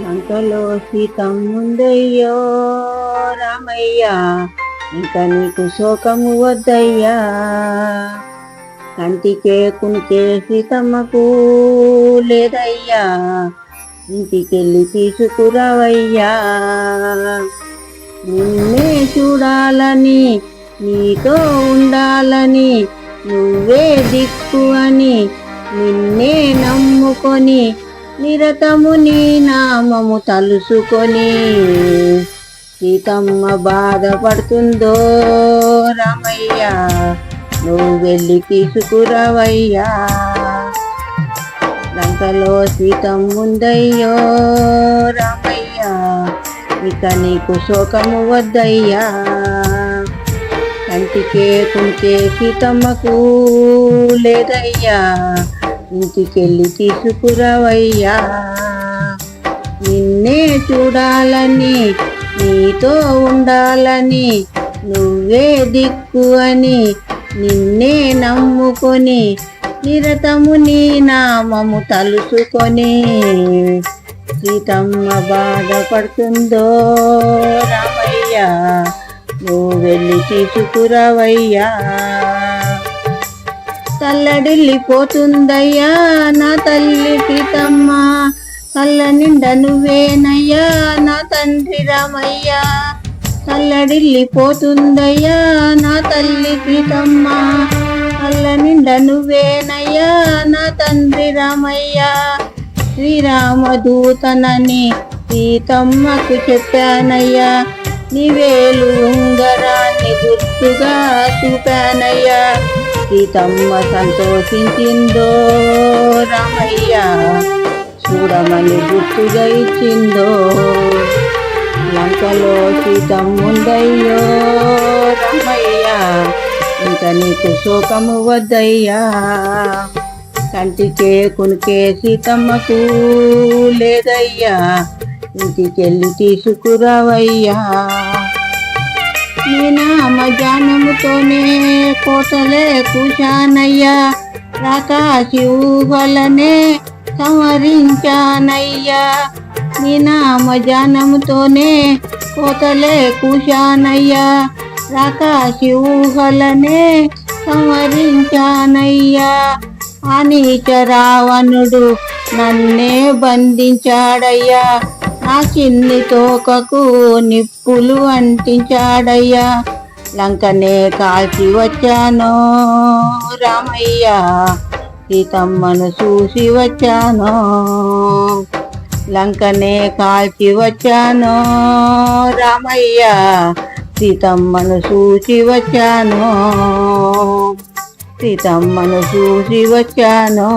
లంకలో సీతమ్ముందయ్యో రామయ్యా ఇంకా నీకు శోకము వద్దయ్యా. కంటికే కునికే సీతమ్మకు లేదయ్యా ఇంటికెళ్ళి తీసుకురావయ్యా. నిన్నే చూడాలని నీతో ఉండాలని నువ్వే దిక్కు అని నిన్నే నమ్ముకొని నిరతము నీ నామము తలుసుకొని సీతమ్మ బాధపడుతుందో రామయ్య నువ్వు వెళ్ళి తీసుకురావయ్యా. లంకలో సీతమ్ముందయ్యో రామయ్య ఇక నీకు శోకము వద్దయ్యా. కంటికే కుంటే సీతమ్మకు లేదయ్యా. ఇంటికెళ్ళి తీసుకురావయ్యా. నిన్నే చూడాలని నీతో ఉండాలని నువ్వే దిక్కు అని నిన్నే నమ్ముకొని నిరతము నీ నామము తలుసుకొని సీతమ్మ బాధపడుతుందో రామయ్యా నువ్వు వెళ్ళి తీసుకురావయ్యా. తల్లడిల్లిపోతుందయ్యా నా తల్లి సీతమ్మ కళ్ళ నిండా నువ్వేనయ్యా నా తండ్రి రామయ్య. తల్లడిల్లిపోతుందయ్యా నా తల్లి ప్రీతమ్మ. కళ్ళ నిండా నువ్వేనయ్యా నా తండ్రి రామయ్య. శ్రీరామదూతనని సీతమ్మకు చెప్పానయ్యా. నీవేలు ఉంగరాన్ని గుర్తుగా చూపానయ్యా. సీతమ్మ సంతోషించిందో రామయ్య చూడమని గుర్తుగా ఇచ్చిందో లంకలో సీతమ్ముందయ్యో రామయ్య ఇంక నీకు శోకము వద్దయ్యా కంటికే కునికే సీతమ్మకు లేదయ్యా ఇంటికెళ్ళి తీసుకురావయ్యా నీ నామ జానముతోనే కోటలే కుశానయ్యా. రాకాశి ఊహలనే సంవరించానయ్యా. నీ నామ జానముతోనే కోటలే కుశానయ్యా. రాకాశి ఊహలనే సంవరించానయ్యా. అనీచ రావణుడు నన్నే బంధించాడయ్యా. ఆ చిన్ని తోకకు నిప్పులు అంటించాడయ్యా. లంకనే కాల్చి వచ్చాను రామయ్య. సీతమ్మను చూసి వచ్చాను లంకనే కాల్చి వచ్చాను రామయ్య. సీతమ్మను చూసి వచ్చాను సీతమ్మను చూసి వచ్చాను